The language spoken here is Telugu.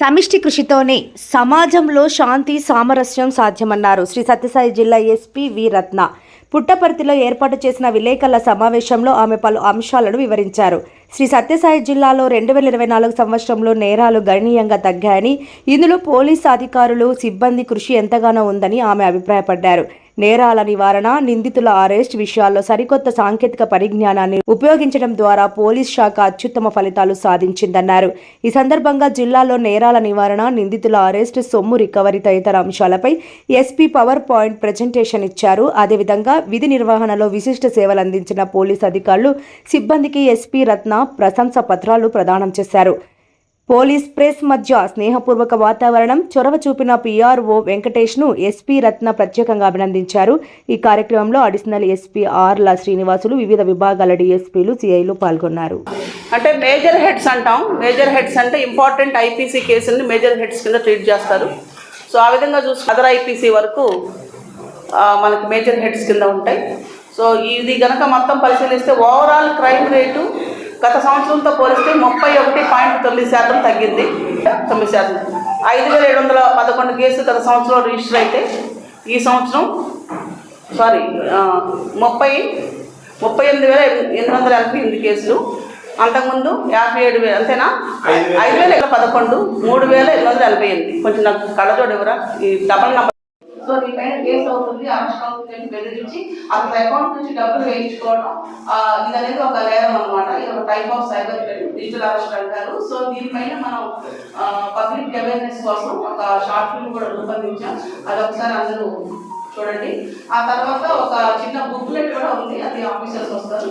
సమిష్టి కృషితోనే సమాజంలో శాంతి సామరస్యం సాధ్యమన్నారు. శ్రీ సత్యసాయి జిల్లా ఎస్పీ వి. రత్న పుట్టపర్తిలో ఏర్పాటు చేసిన విలేకరుల సమావేశంలో ఆమె పలు అంశాలను వివరించారు. శ్రీ సత్యసాయి జిల్లాలో రెండు వేల ఇరవై నాలుగు సంవత్సరంలో నేరాలు గణనీయంగా తగ్గాయని ఇందులో పోలీసు అధికారులు సిబ్బంది కృషి ఎంతగానో ఉందని ఆమె అభిప్రాయపడ్డారు. నేరాల నివారణ నిందితుల అరెస్ట్ విషయాల్లో సరికొత్త సాంకేతిక పరిజ్ఞానాన్ని ఉపయోగించడం ద్వారా పోలీస్ శాఖ అత్యుత్తమ ఫలితాలు సాధించిందన్నారు. ఈ సందర్భంగా జిల్లాలో నేరాల నివారణ నిందితుల అరెస్ట్ సొమ్ము రికవరీ తదితర అంశాలపై ఎస్పీ పవర్ పాయింట్ ప్రజెంటేషన్ ఇచ్చారు. అదేవిధంగా విధి నిర్వహణలో విశిష్ట సేవలు అందించిన పోలీస్ అధికారులు సిబ్బందికి ఎస్పీ రత్న ప్రశంస పత్రాలు ప్రదానం చేశారు. పోలీస్ ప్రెస్ మధ్య స్నేహపూర్వక వాతావరణం చొరవ చూపిన పీఆర్ఓ వెంకటేష్ను ఎస్పీ రత్న ప్రత్యేకంగా అభినందించారు. ఈ కార్యక్రమంలో అడిషనల్ ఎస్పీ ఆర్ల శ్రీనివాసులు వివిధ విభాగాల డిఎస్పీలు సిఐలు పాల్గొన్నారు. అంటే మేజర్ హెడ్స్ అంటాం. మేజర్ హెడ్స్ అంటే ఇంపార్టెంట్ ఐపీసీ కేసుల్ని మేజర్ హెడ్స్ కింద ట్రీట్ చేస్తారు. సో ఆ విధంగా చూసి అదర్ ఐపీసీ వరకు మనకు మేజర్ హెడ్స్ కింద ఉంటాయి. సో ఇది గనక మొత్తం పరిశీలిస్తే ఓవరాల్ క్రైమ్ రేటు గత సంవత్సరంతో పోలిస్తే ముప్పై ఒకటి పాయింట్ తొమ్మిది శాతం తగ్గింది. తొమ్మిది శాతం. ఐదు వేల ఏడు వందల పదకొండు కేసులు గత సంవత్సరం రిజిస్టర్ అయితే ఈ సంవత్సరం సారీ ముప్పై ముప్పై ఎనిమిది వేల ఎనిమిది వందల ఎనభై ఎనిమిది కేసులు. అంతకుముందు యాభై ఏడు వేలు అంతేనా? ఐదు వేల పదకొండు మూడు వేల ఎనిమిది వందల ఎనభై ఎనిమిది. కొంచెం నాకు కళ్ళజోడు ఎవరా? ఈ డబల్ నంబర్ సో నీ పైన కేసు అవుతుంది అరెస్ట్ అవుతుంది అని బెదిరించి అతని అకౌంట్ నుంచి డబ్బులు వేయించుకోవడం ఇది అనేది ఒక నేరం అనమాట ఇది ఒక type of cyber crime digital arrest అంటారు. సో దీనిపైన మనం పబ్లిక్ అవేర్నెస్ కోసం ఒక షార్ట్ ఫిల్మ్ కూడా రూపొందించాం. అది ఒకసారి అందరూ చూడండి. ఆ తర్వాత ఒక చిన్న బుక్లెట్ కూడా ఉంది. అది ఆఫీసర్స్ వస్తారు.